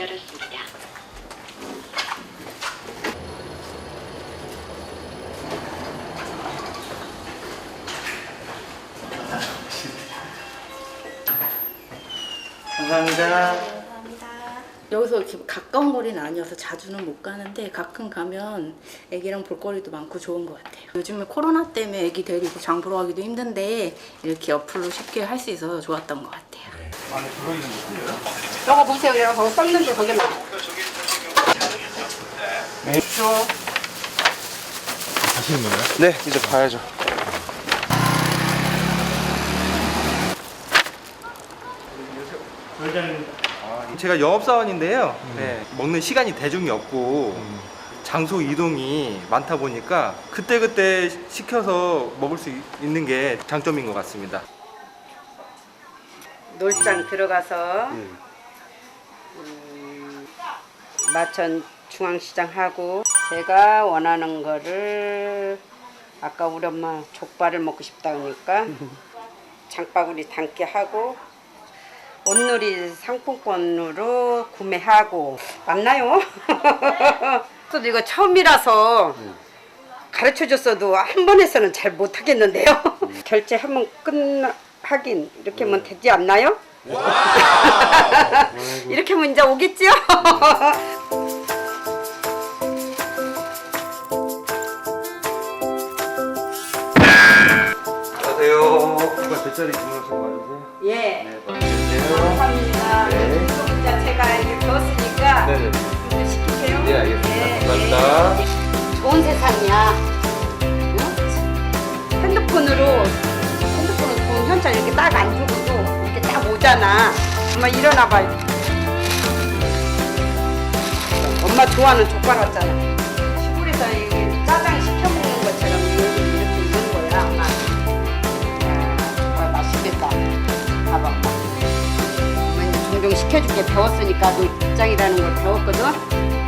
열었습니다. 감사합니다. 여기서 이렇게 가까운 거리는 아니어서 자주는 못 가는데 가끔 가면 애기랑 볼거리도 많고 좋은 것 같아요. 요즘에 코로나 때문에 애기 데리고 장 보러 가기도 힘든데 이렇게 어플로 쉽게 할 수 있어서 좋았던 것 같아요. 네. 안에 들어있는 거 틀려요? 보세요. 여기 저거 썩는 게 거기 막. 하시는 거예요? 네, 이제 가야죠. 제가 영업사원인데요. 네, 먹는 시간이 대중이 없고 장소 이동이 많다 보니까 그때그때 시켜서 먹을 수 있는 게 장점인 것 같습니다. 놀장 들어가서 음, 마천 중앙시장 하고 제가 원하는 거를 아까 우리 엄마 족발을 먹고 싶다 그러니까 장바구니 담게 하고 온누리 상품권으로 구매하고 맞나요? 저도 이거 처음이라서 가르쳐 줬어도 한 번에서는 잘 못하겠는데요. 결제 한 번 끝나 하긴 이렇게 하면 되지 않나요? 이렇게 하면 이제 오겠죠? 안녕하세요. 족발 뱃살이 주문하신 거 맞으세요? 예. 네, 맞으세요. 감사합니다. 네. 진짜 제가 이게 배웠으니까 네 네. 좀 시키세요. 네, 알겠습니다. 예, 감사합니다. 예. 좋은 세상이야. 응? 핸드폰으로 핸드폰으로 돈 현찰 이렇게 딱 안 주고도 이렇게 딱 오잖아. 엄마 일어나 봐. 엄마 좋아하는 족발 왔잖아. 시골에서 이 시켜줄게 배웠으니까 너 입장이라는 걸 배웠거든.